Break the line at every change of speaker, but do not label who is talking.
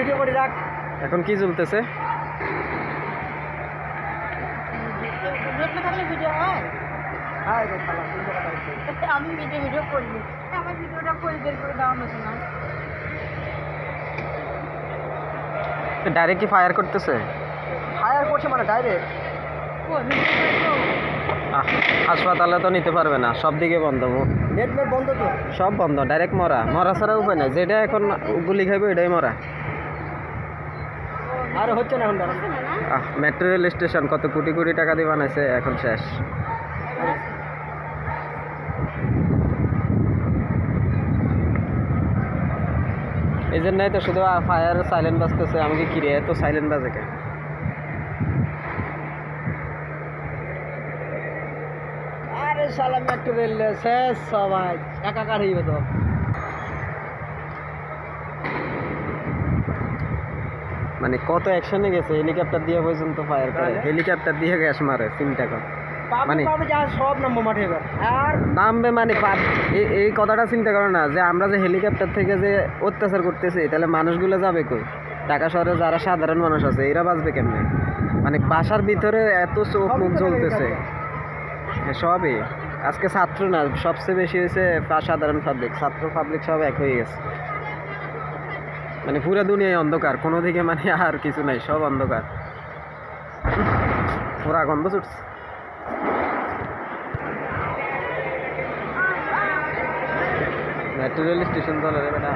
Video করে রাখ।
এখন কি চলতেছে
আমি ভিডিও ভিডিও আমার ভিডিওটা করে বের করে দেওয়া না।
ডাইরেক্ট কি ফায়ার করতেছে?
ফায়ার করছে মানে ডাইরেক্ট
ও ভিডিও করে তো।
আহ, হাসপাতালে তো নিতে পারবে না সব দিকে বন্ধ
নেট নেট বন্ধ তো।
সব বন্ধ ডাইরেক্ট মরা। মরা ছাড়া উপায় নাই যেটা এখন গুলি খাইবে এটাই মরা।
আর হচ্ছে না এখন
আহ মেট্রো রেল স্টেশন কত কোটি কোটি টাকা দিয়ে বানাইছে এখন শেষ। এই জন্যই তো শুধু ফায়ার সাইলেন্ট বাজতেছে আমাকে কিরে এত সাইলেন্ট বাজে কে
আরে শালা মেট্রো রেল শেষ সবাই একাকার হয়ে গেল
মানে কত অ্যাকশনে গেছে? হেলিকপ্টার দিয়ে পর্যন্ত ফায়ার করে। হেলিকপ্টার দিয়ে গ্যাস মারে চিন্তা কর। মানে-
সব নাম্বার মাঠে এবার। আর
নামবে মানে এই- কথাটা চিন্তা করো না যে আমরা যে হেলিকপ্টার থেকে যে অত্যাচার করতেছি তাহলে মানুষগুলো যাবে কই? ঢাকা শহরে যারা সাধারণ মানুষ আছে এরা বাঁচবে কেমনে? মানে বাসার ভিতরে এত চোখ মুখ জ্বলতেছে। সবই। আজকে ছাত্র না সবচেয়ে বেশি হয়েছে সাধারণ পাবলিক ছাত্র পাবলিক সব এক হয়ে গেছে। মানে পুরো দুনিয়ায় অন্ধকার, কোনো দিকে মানে আর কিছু নাই, সব অন্ধকার। পুরা গন্ধ ছুটছে। মেট্রো রেল স্টেশন চলে রে বেটা।